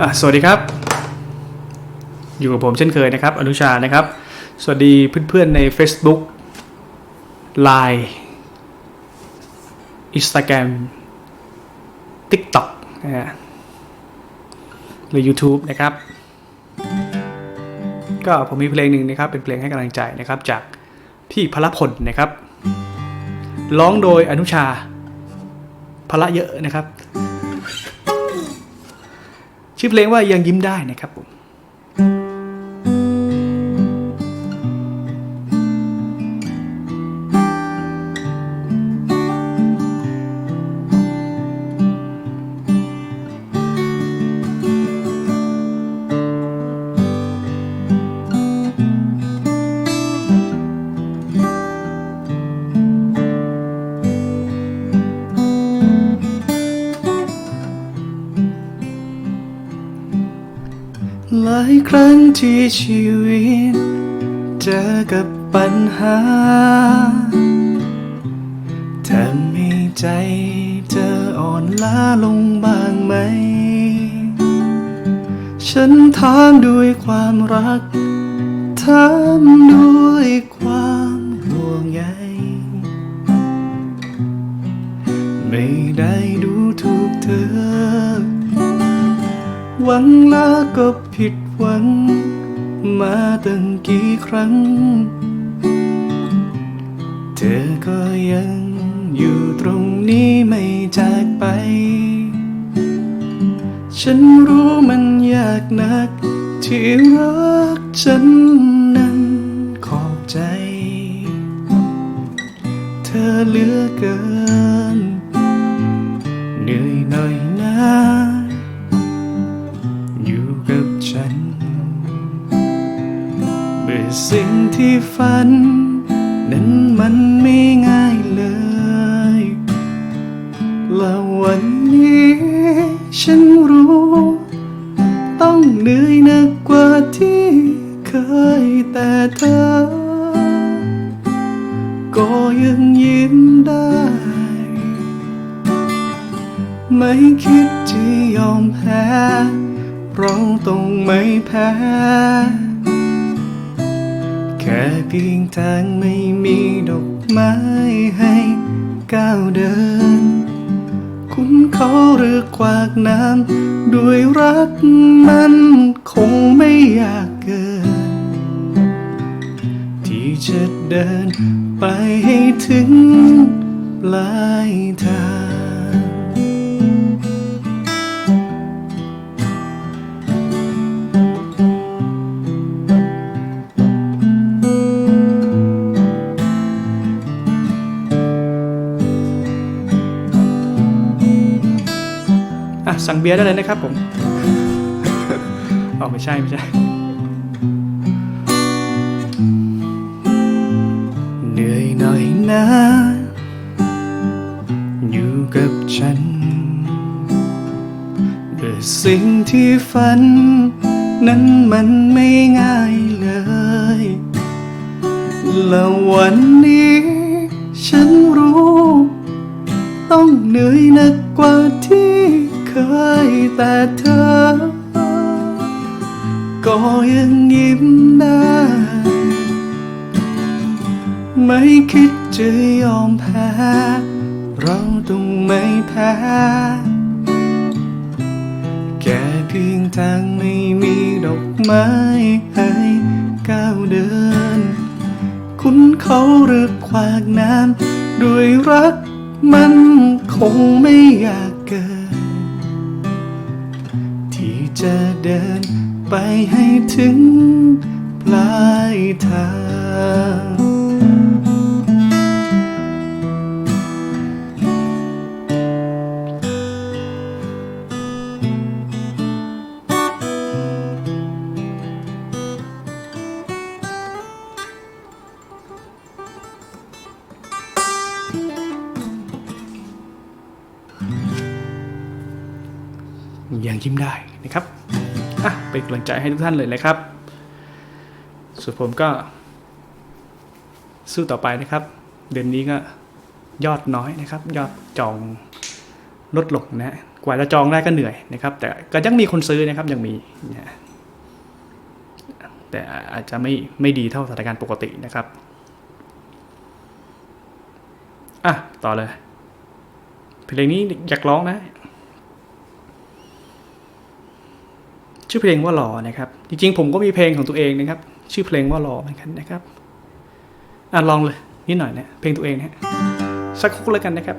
สวัสดีครับ อยู่กับผมเช่นเคยนะครับ อนุชานะครับ สวัสดีเพื่อนๆใน Facebook Line Instagram TikTok นะฮะหรือ YouTube นะครับ ก็ผมมีเพลงหนึ่งนะครับ เป็นเพลงให้กำลังใจนะครับ จากพี่พลพลนะครับ ร้องโดยอนุชาพละเยอะนะครับ ชื่อเพลงว่ายังยิ้มได้นะครับผม ครั้งที่ชีวิต เจอกับปัญหาทำให้ใจเธออ่อนล้าลงบ้างไหม ฉันถามด้วยความรัก ถามด้วยความห่วงใย ไม่ได้ดูถูกเธอ หวังแล้วก็ผิด วังมาตั้งกี่ครั้ง เธอก็ยังอยู่ตรงนี้ไม่จากไป ฉันรู้มันยากนัก ที่รักฉันนั้นขอบใจ เธอเหลือเกิน ที่ฝัน จะเดินไปให้ถึงปลายทางอะสั่งเบียร์ได้เลยนะครับผม อ๋อไม่ใช่ไม่ใช่ น่อยนะ อยู่กับฉันด้วยสิ่งที่ฝัน นั้นมันไม่ง่ายเลย แล้ววันนี้ ฉันรู้ ต้องเหนื่อยหนักกว่าที่เคยแต่เธอ ก็ยังยิ้มได้ไม่คิด จะยอมแพ้ เราต้องไม่แพ้ แค่เพียงทางไม่มีดอกไม้ให้ก้าวเดิน คุณเขาหรือควากน้ำด้วยรักมันคงไม่อยากเกิน ที่จะเดินไปให้ถึงปลายทางยัง เป็นกำลังใจให้ทุกท่านเลยนะครับ ส่วนผมก็ สู้ต่อไปนะครับ เดือนนี้ก็ยอดน้อยนะครับ ยอดจองลดลงนะกว่าจะจองได้ก็เหนื่อยนะครับ แต่ก็ยังมีคนซื้อนะครับยังมีนะแต่อาจจะไม่ไม่ดีเท่าสถานการณ์ปกตินะครับอะต่อเลยเพลงนี้อยากร้องนะ ชื่อเพลงว่าหล่อนะครับ จริงๆ ผมก็มีเพลงของตัวเองนะครับ ชื่อเพลงว่าหล่อเหมือนกันนะครับอะลองเลยนิดหน่อยนะเพลงตัวเองนะสักคุกแล้วกันนะครับ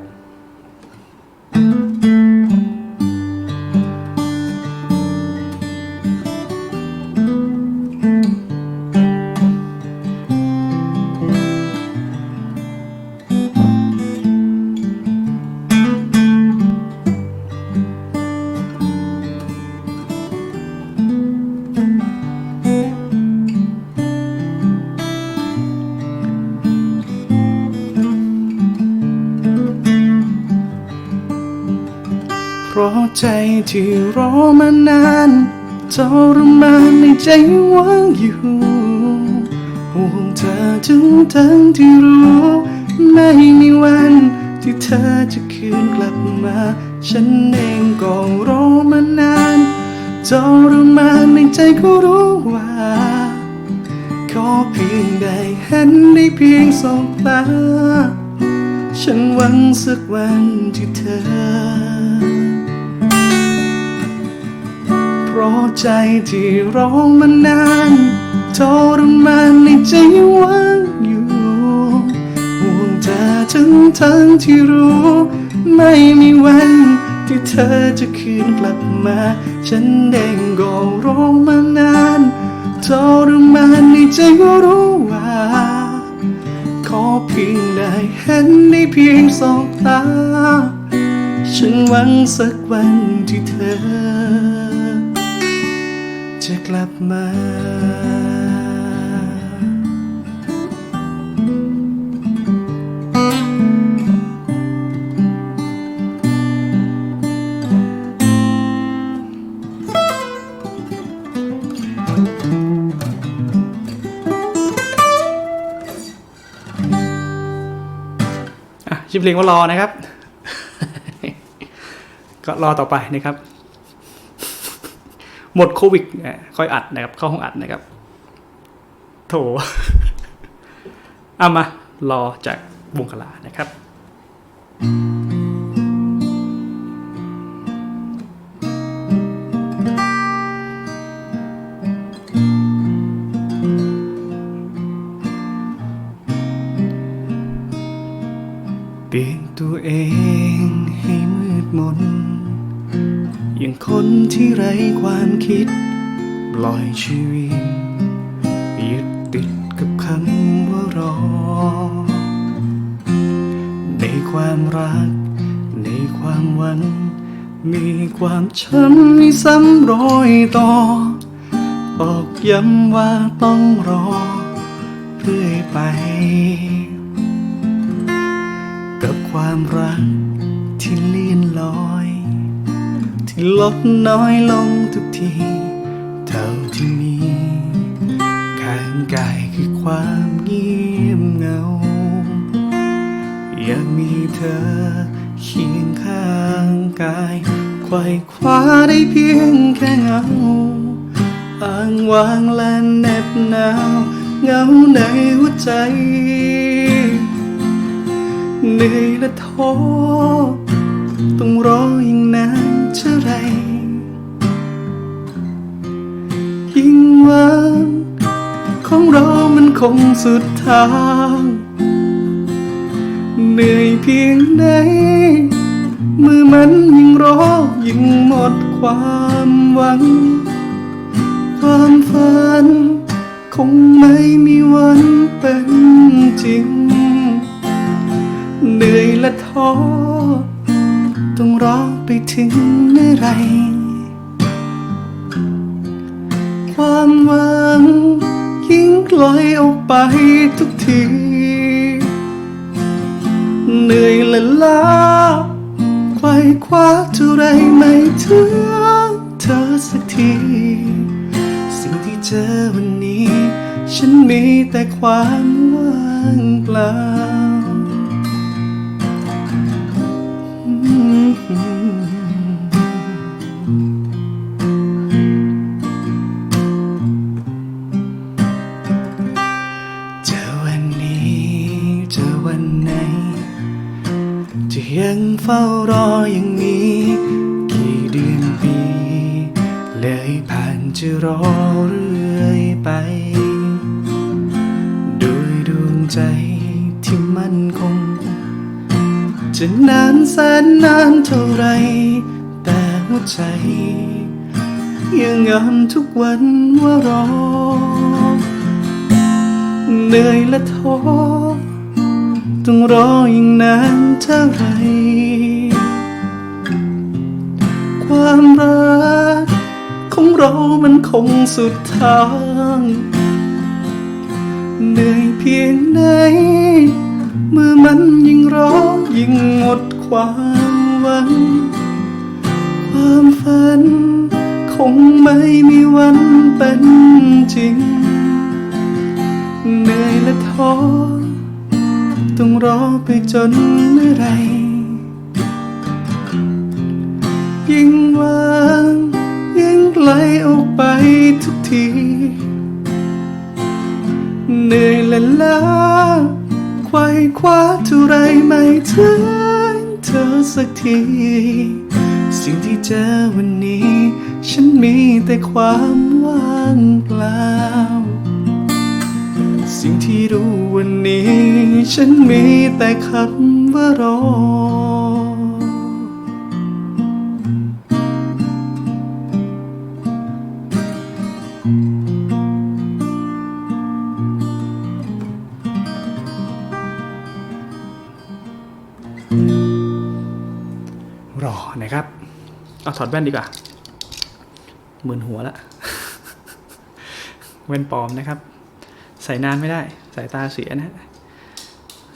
ใจที่รอมานานทรมานในใจว่างอยู่ห่วงเธอถึงทั้งที่รู้ไม่มีวันที่เธอจะคืนกลับมา ฉันเองก็รอมานานทรมานในใจก็รู้ว่า ขอเพียงได้เห็นได้เพียงสองตาฉันหวังสักวันที่เธอ เพราะใจที่รอมานานทรมานในใจว่างอยู่ห่วงเธอทั้งทั้งที่รู้ ไม่มีวันที่เธอจะคืนกลับมา ฉันเองก็รอมานานทรมานในใจก็รู้ว่า ขอเพียงได้เห็นได้เพียงสองตาฉันหวังสักวันที่เธอ จะกลับมา อะชื่อเพลงว่ารอนะครับ ก็รอต่อไปนะครับ หมดโควิดอะค่อยอัดนะครับเข้าห้องอัดนะครับ โถเอามารอจากวงกลานะครับ เปลี่ยนตัวเองให้มืดมน อย่างคนที่ไร้ความคิด ปล่อยชีวิตยึดติดกับคำว่ารอ ในความรัก ในความหวัง มีความช้ำมีซ้ำรอยต่อตอกย้ำว่าต้องรอเรื่อยไป กับความรักที่ ลดน้อยลงทุกที เท่าที่มีข้างกายคือความเงียบเงา อยากมีเธอเคียงข้างกายไขว่คว้าได้เพียงแค่เงาอ้างว้างและแนบหนาวเงาในหัวใจเหนื่อยและท้อต้องรอยิ่งนาน ของเรามันคงสุดทาง เหนื่อยเพียงใดเมื่อมันยิ่งรอยิ่งหมดความหวัง ความฝัน คงไม่มีวันเป็นจริง เหนื่อยและท้อ ต้องรอไปถึงเมื่อไร ความหวัง ลอยออกไปทุกที เหนื่อยและล้าไขว่คว้าเท่าไรไม่ถึงเธอสักที สิ่งที่เจอวันนี้ ฉันมีแต่ความว่างเปล่าังเฝ้ารออย่างนี้ กี่เดือนปี เลยผ่านจะรอเรื่อยไป โดยดวงใจที่มั่นคง จะนานแสนนานเท่าไร แต่หัวใจ ยังงามทุกวันว่ารอ เหนื่อยและท้อต้องรออีกนาน ท่าไรความรักของเรามันคงสุดทาง เหนื่อยเพียงไหน เมื่อมันยิ่งรอยิ่งหมดความหวัง ความฝันคงไม่มีวันเป็นจริง เหนื่อยและท้อ ต้องรอไปจนเมื่อไร ยิ่งวางยิ่งไกลออกไปทุกที เหนื่อยและล้าควายคว้าเท่าไรไม่ถึงเธอสักที สิ่งที่เจอวันนี้ ฉันมีแต่ความว่างเปล่า รู้วันนี้ ฉันมีแต่คำว่ารอ รอนะครับ เอาถอดแว่นดีกว่ามึนหัวละ แว่นปลอมนะครับ ใส่นานไม่ได้ สายตาเสียนะ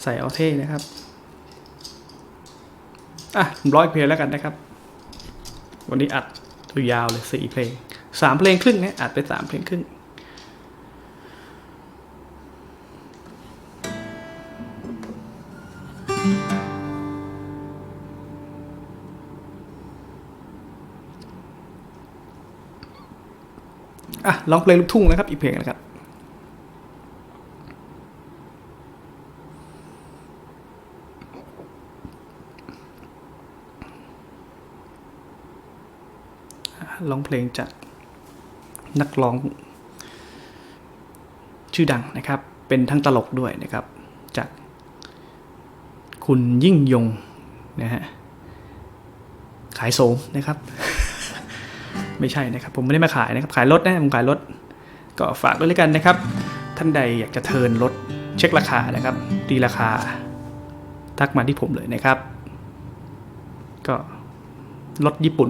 ใส่เอาเท่นะครับ อะร้อยเพลงแล้วกันนะครับ วันนี้อัดตัวยาวเลยสี่เพลงสามเพลงครึ่งเนี่ยอัดไปสามเพลงครึ่งอะร้องเพลงลูกทุ่งนะครับ อีกเพลงนะครับ เพลงจากนักร้องชื่อดังนะครับ เป็นทั้งตลกด้วยนะครับ จากคุณยิ่งยงนะฮะ ขายโสมนะครับ ไม่ใช่นะครับ ผมไม่ได้มาขายนะครับ ขายรถนะผมขายรถ ก็ฝากด้วยแล้วกันนะครับ ท่านใดอยากจะเทิร์นรถเช็คราคานะครับตีราคา ทักมาที่ผมเลยนะครับ ก็รถญี่ปุ่น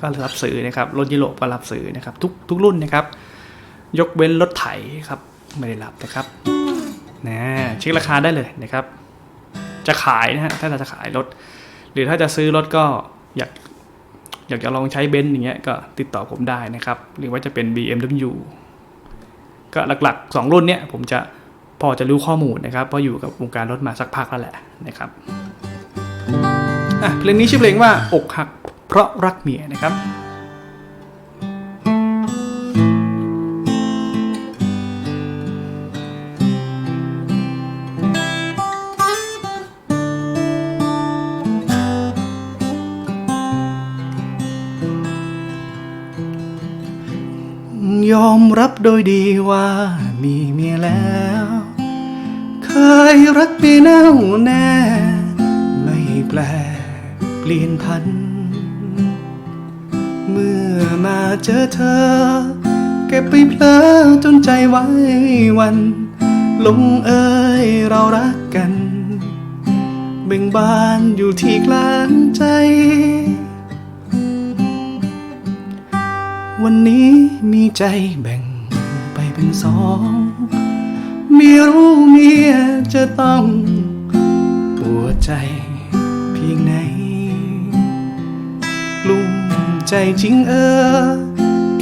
ก็รับซื้อนะครับรถยุโรปก็รับซื้อนะครับทุกทุกรุ่นนะครับ ยกเว้นรถไถครับไม่ได้รับนะครับนะเช็คราคาได้เลยนะครับ จะขายนะฮะถ้าจะขายรถ หรือถ้าจะซื้อรถก็อยากอยากจะลองใช้เบนซ์อย่างเงี้ยก็ติดต่อผมได้นะครับ หรือว่าจะเป็น BMW ก็หลักๆ 2 รุ่นเนี้ยผมจะพอจะรู้ข้อมูลนะครับ เพราะอยู่กับวงการรถมาสักพักแล้วแหละนะครับเพลงนี้ชื่อเพลงว่าอกหัก เพราะรักเมียนะครับยอมรับโดยดีว่ามีเมียแล้ว เคยรักเมียแน่วแน่ ไม่แปลเปลี่ยนพัน เจอเธอ เก็บไปเพลอจนใจไว้วัน ลงเอยเรารักกัน เบ่งบานอยู่ที่กลางใจ วันนี้มีใจแบ่งไปเป็นสองมีรู้เมียจะต้องปวดใจเพียงไหนกลุ่มใจจริงเออ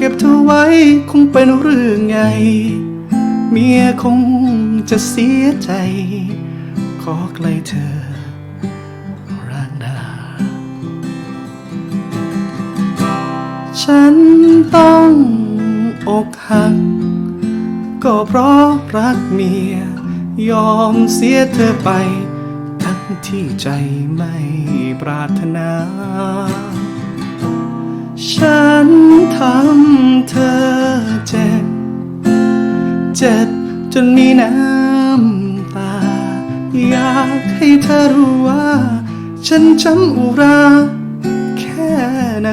ก็บเธอไว้คงเป็นเรื่องไง เมียคงจะเสียใจ ขอไกลเธอรักดา ฉันต้องอกหัก ก็เพราะรักเมีย ยอมเสียเธอไป ทั้งที่ใจไม่ปรารถนา ฉันทำเธอเจ็บ เจ็บจนมีน้ำตา อยากให้เธอรู้ว่า ฉันจำอุราแค่ไหน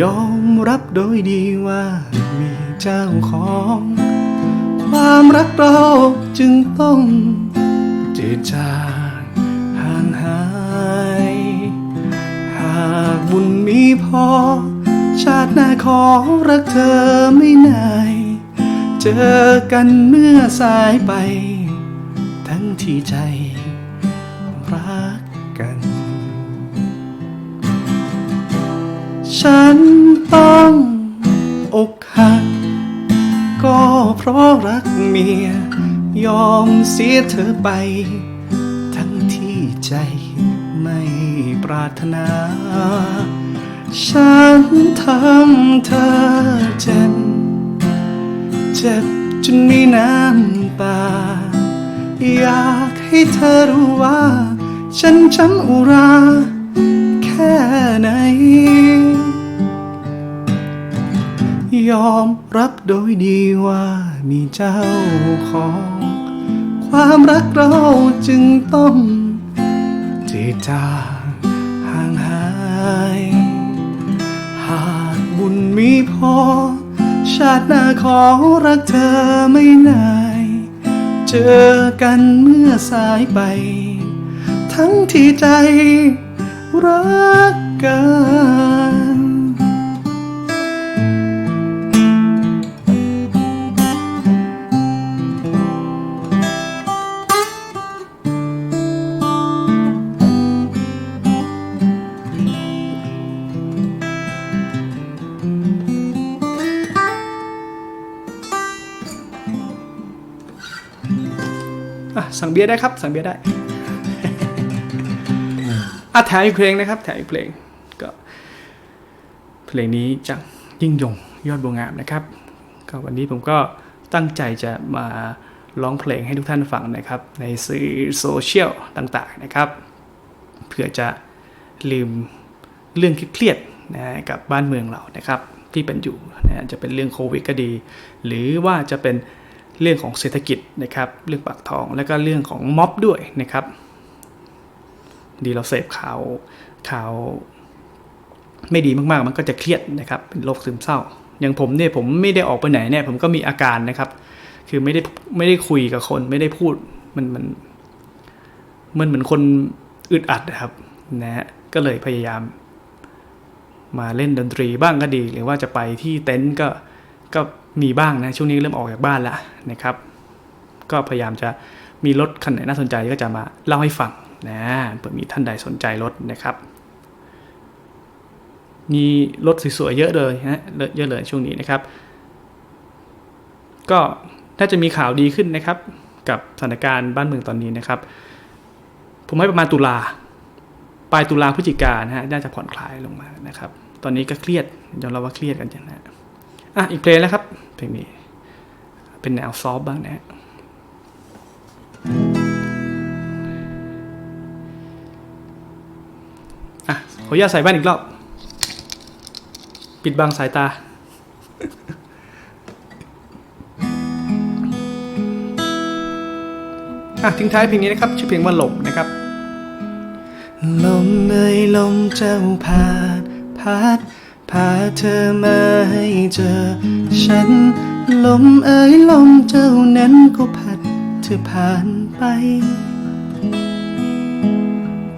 ยอมรับโดยดีว่ามีเจ้าของ ความรักเราจึงต้องเจจา บุญมีพอ ชาติหน้าขอรักเธอไม่นาย เจอกันเมื่อสายไป ทั้งที่ใจรักกัน ฉันต้องอกหัก ก็เพราะรักเมีย ยอมเสียเธอไป ทั้งที่ใจไม่ ปรารถนา ฉันทำเธอเจ็บ เจ็บจนมีน้ำตา อยากให้เธอรู้ว่า ฉันจำอุรา แค่ไหน ยอมรับโดยดีว่ามีเจ้าของความรักเราจึงต้องเจจา ห่างหาย หากบุญมีพอ ชาติหน้าขอรักเธอไม่นาย เจอกันเมื่อสายไป ทั้งที่ใจรักกัน สั่งเบียร์ได้ครับ สั่งเบียร์ได้อะแถมอีกเพลงนะครับ แถมอีกเพลงก็ เพลงนี้จากยิ่งยงยอดบัวงามนะครับ ก็วันนี้ผมก็ตั้งใจจะมาร้องเพลงให้ทุกท่านฟังนะครับ ในสื่อโซเชียลต่างๆนะครับ เพื่อจะลืมเรื่องเครียดนะกับบ้านเมืองเรานะครับ ที่เป็นอยู่นะจะเป็นเรื่องโควิดก็ดี หรือว่าจะเป็น เรื่องของเศรษฐกิจนะครับ เรื่องปากท้อง แล้วก็เรื่องของม็อบด้วยนะครับ ดีเราเสพข่าวข่าว ไม่ดีมากๆ มันก็จะเครียดนะครับ เป็นโรคซึมเศร้า อย่างผมเนี่ยผมไม่ได้ออกไปไหนเนี่ยผมก็มีอาการนะครับ คือไม่ได้ไม่ได้คุยกับคนไม่ได้พูดมันมันมันเหมือนคนอึดอัดนะครับนะฮะก็เลยพยายาม มาเล่นดนตรีบ้างก็ดี หรือว่าจะไปที่เต็นท์ก็ก็ มีบ้างนะ ช่วงนี้เริ่มออกจากบ้านแล้วนะครับ ก็พยายามจะมีรถคันไหนน่าสนใจก็จะมาเล่าให้ฟังนะเผื่อมีท่านใดสนใจรถนะครับ มีรถสวยๆเยอะเลยนะเยอะเลยช่วงนี้นะครับ ก็ถ้าจะมีข่าวดีขึ้นนะครับ กับสถานการณ์บ้านเมืองตอนนี้นะครับ ผมให้ประมาณตุลาปลายตุลาพฤศจิกานะฮะน่าจะผ่อนคลายลงมานะครับ ตอนนี้ก็เครียดยอมรับว่าเครียดกันจังนะ อะอีกเพลงแล้วครับเพลงนี้ เป็นแนวซอฟบ้างนะ อะขออนุญาตใส่แว่นอีกรอบ ปิดบังสายตาอะทิ้งท้ายเพลงนี้นะครับชื่อเพลงว่าหลงนะครับ ลมเอ่ยลมเจ้าพาดพัด พาเธอมาให้เจอ ฉันลมเอ่ยลมเจ้านั้นก็พัดเธอผ่านไป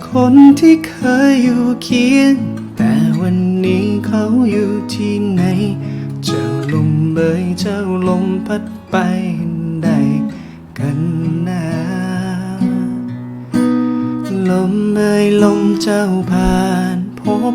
คนที่เคยอยู่เคียง แต่วันนี้เขาอยู่ที่ไหน เจ้าลมเอ่ยเจ้าลมพัดไปได้กันนะลมเอ่ยลมเจ้าผ่านพบ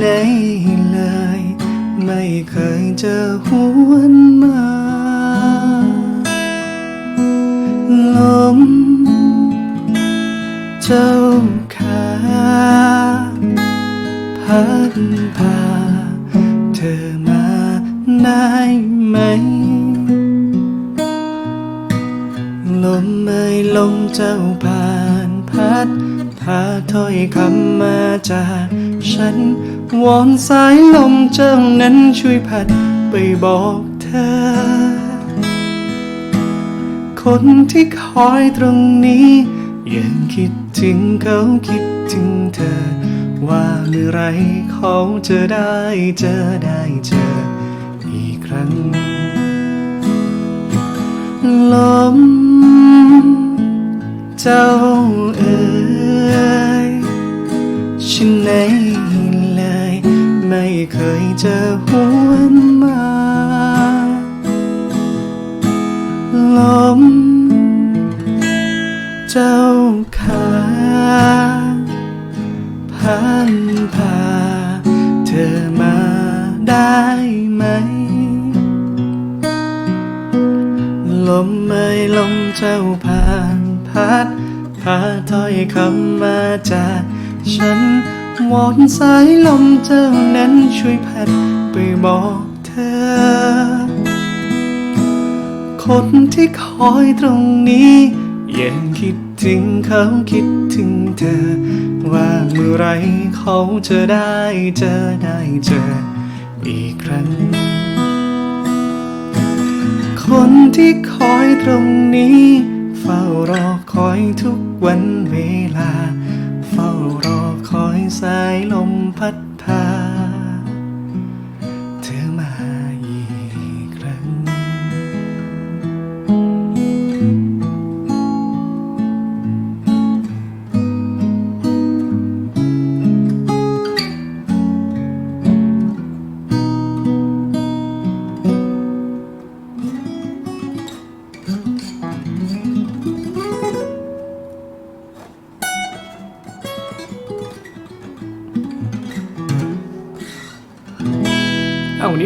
ไหนเลย ไม่เคยเจอหวนมา ลม เจ้าขาพัดพา เธอมาได้ไหม ลมไม่ลมเจ้าผ่านพัดพาถ้อยคำมาจากฉัน วอนสายลมเจ้านั้นช่วยพัดไปบอกเธอ คนที่คอยตรงนี้ ยังคิดถึงเขาคิดถึงเธอ ว่าเมื่อไรเขาจะได้เจอได้เจออีกครั้ง ลม เจ้าเอ๋ยฉันไหน ไม่เคยเจอหวนมา ลม เจ้าขาพันพาเธอมาได้ไหม ลมไม่ลมเจ้าผ่านพัดพาถ้อยคำมาจากฉัน วอนสายลมเจ้านั้นช่วยพัดไปบอกเธอ คนที่คอยตรงนี้ยังคิดถึงเขาคิดถึงเธอ ว่าเมื่อไรเขาจะได้เจอได้เจออีกครั้ง คนที่คอยตรงนี้ เฝ้ารอคอยทุกวันเวลา เฝ้ารอ สายลมพัด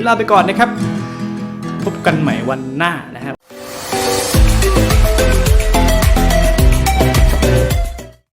ลาไปก่อนนะครับ พบกันใหม่วันหน้า